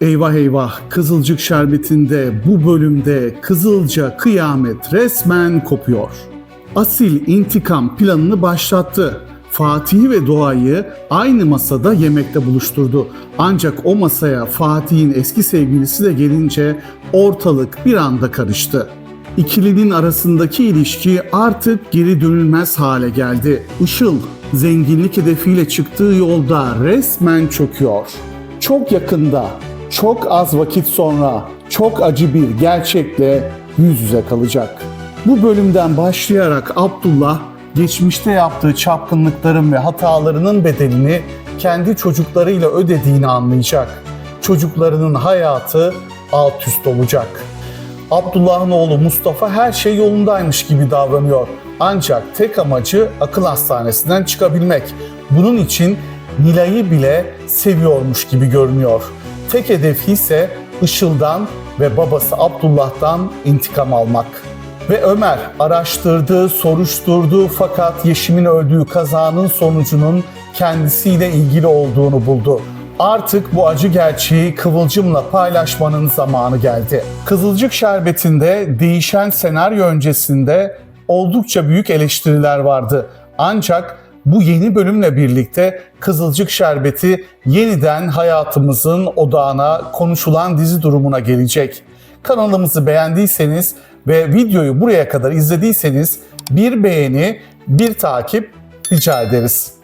Eyvah eyvah Kızılcık Şerbeti'nde bu bölümde Kızılca kıyamet resmen kopuyor. Asil intikam planını başlattı. Fatih'i ve Doğa'yı aynı masada yemekte buluşturdu. Ancak o masaya Fatih'in eski sevgilisi de gelince ortalık bir anda karıştı. İkilinin arasındaki ilişki artık geri dönülmez hale geldi. Işıl zenginlik hedefiyle çıktığı yolda resmen çöküyor. Çok yakında, çok az vakit sonra çok acı bir gerçekle yüz yüze kalacak. Bu bölümden başlayarak Abdullah geçmişte yaptığı çapkınlıkların ve hatalarının bedelini kendi çocuklarıyla ödediğini anlayacak. Çocuklarının hayatı alt üst olacak. Abdullah'ın oğlu Mustafa her şey yolundaymış gibi davranıyor. Ancak tek amacı akıl hastanesinden çıkabilmek. Bunun için Nilay'ı bile seviyormuş gibi görünüyor. Tek hedefi ise Işıl'dan ve babası Abdullah'tan intikam almak. Ve Ömer araştırdı, soruşturdu fakat Yeşim'in öldüğü kazanın sonucunun kendisiyle ilgili olduğunu buldu. Artık bu acı gerçeği Kıvılcım'la paylaşmanın zamanı geldi. Kızılcık Şerbeti'nde değişen senaryo öncesinde oldukça büyük eleştiriler vardı. Ancak bu yeni bölümle birlikte Kızılcık Şerbeti yeniden hayatımızın odağına konuşulan dizi durumuna gelecek. Kanalımızı beğendiyseniz ve videoyu buraya kadar izlediyseniz bir beğeni, bir takip rica ederiz.